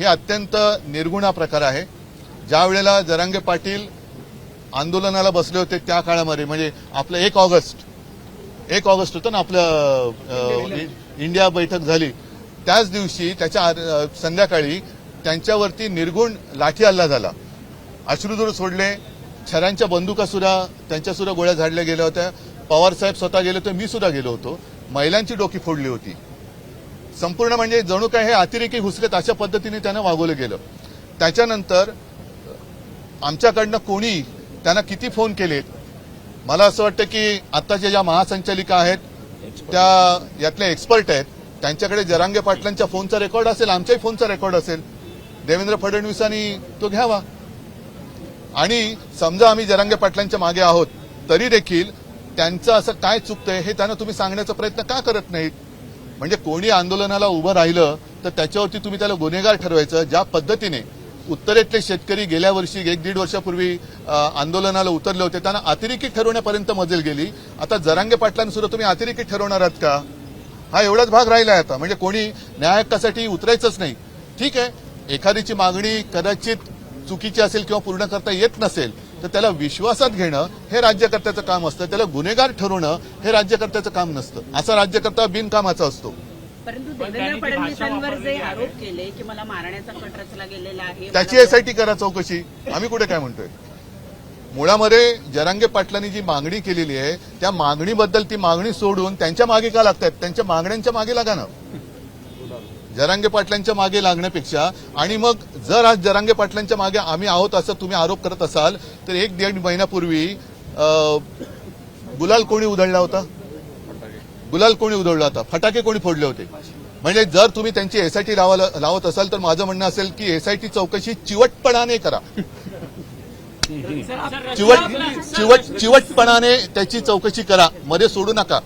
हे अत्यंत निर्गुणा प्रकार आहे. ज्या वेळेला जरांगे पाटील आंदोलनाला बसले होते त्या काळामध्ये म्हणजे आपलं एक ऑगस्ट एक ऑगस्ट होतं ना आपलं इ- इंडिया बैठक झाली. त्याच दिवशी त्याच्या संध्याकाळी त्यांच्यावरती निर्गुण लाठी हल्ला झाला. अश्रुधूर सोडले छऱ्यांच्या बंदुका सुद्धा त्यांच्या सुद्धा गोळ्या झाडल्या गेल्या होत्या. पवार साहेब स्वतः गेले होते मी सुद्धा गेलो होतो. महिलांची डोकी फोडली होती. संपूर्ण म्हणजे जणू काय हे अतिरेकी घुसलेत अशा पद्धतीने त्यांना वागवलं गेलं. त्याच्यानंतर आमच्याकडनं कोणी त्यांना किती फोन केलेत? मला असं वाटतं की आत्ताच्या ज्या महासंचालिका आहेत त्या यातल्या एक्सपर्ट आहेत त्यांच्याकडे जरांगे पाटलांच्या फोनचा रेकॉर्ड असेल आमच्याही फोनचा रेकॉर्ड असेल देवेंद्र फडणवीसांनी तो घ्यावा. आणि समजा आम्ही जरांगे पाटलांच्या मागे आहोत तरी देखील त्यांचं असं काय चुकतंय हे त्यांना तुम्ही सांगण्याचा प्रयत्न का करत नाहीत? म्हणजे कोणी आंदोलनाला उभं राहिलं तर त्याच्यावरती तुम्ही त्याला गुन्हेगार ठरवायचं ज्या पद्धतीने उत्तरेतले शेतकरी गेल्या वर्षी एक दीड वर्षापूर्वी आंदोलनाला उतरले होते त्यांना अतिरेकी ठरवण्यापर्यंत मजल गेली. आता जरांगे पाटलांसुद्धा तुम्ही अतिरेकी ठरवणार आहात का? हा एवढाच भाग राहिला आहे आता. म्हणजे कोणी न्यायहक्कासाठी उतरायचंच नाही. ठीक आहे एखादीची मागणी कदाचित चुकीची असेल किंवा पूर्ण करता येत नसेल तर त्याला विश्वासात घेणं हे राज्यकर्त्याचं काम असतं. त्याला गुन्हेगार ठरवणं हे राज्यकर्त्याचं काम नसतं. असा राज्यकर्ता बिनकामाचा असतो. परंतु पण देवेंद्र त्यांनी ती भाषा फडणवीसांवर जे वापरलेली आहे. आरोप केले की मला मारण्याचा कट रचला गेलेला आहे त्याची मला- एसआयटी करा चौकशी. आम्ही कुठे काय म्हणतोय? मुळामध्ये जरांगे पाटलांनी जी मागणी केलेली आहे त्या मागणीबद्दल ती मागणी सोडून त्यांच्या मागे का लागतात त्यांच्या मागण्यांच्या मागे लागा ना. जरांगे पाटलांच्या मागे लागण्यापेक्षा आणि मग जर आज जरांगे पाटलांच्या मागे आम्ही आहोत असं तुम्ही आरोप करत असाल तर एक दीड महिन्यापूर्वी गुलाल कोणी उधळला होता? गुलाल कोणी उधळला होता? फटाके कोणी फोडले होते? म्हणजे जर तुम्ही त्यांची एसआयटी लावत असाल तर माझं म्हणणं असेल की एसआयटी चौकशी चिवटपणाने करा. चिवट चिवट चिवटपणाने त्याची चौकशी करा. मध्ये सोडू नका.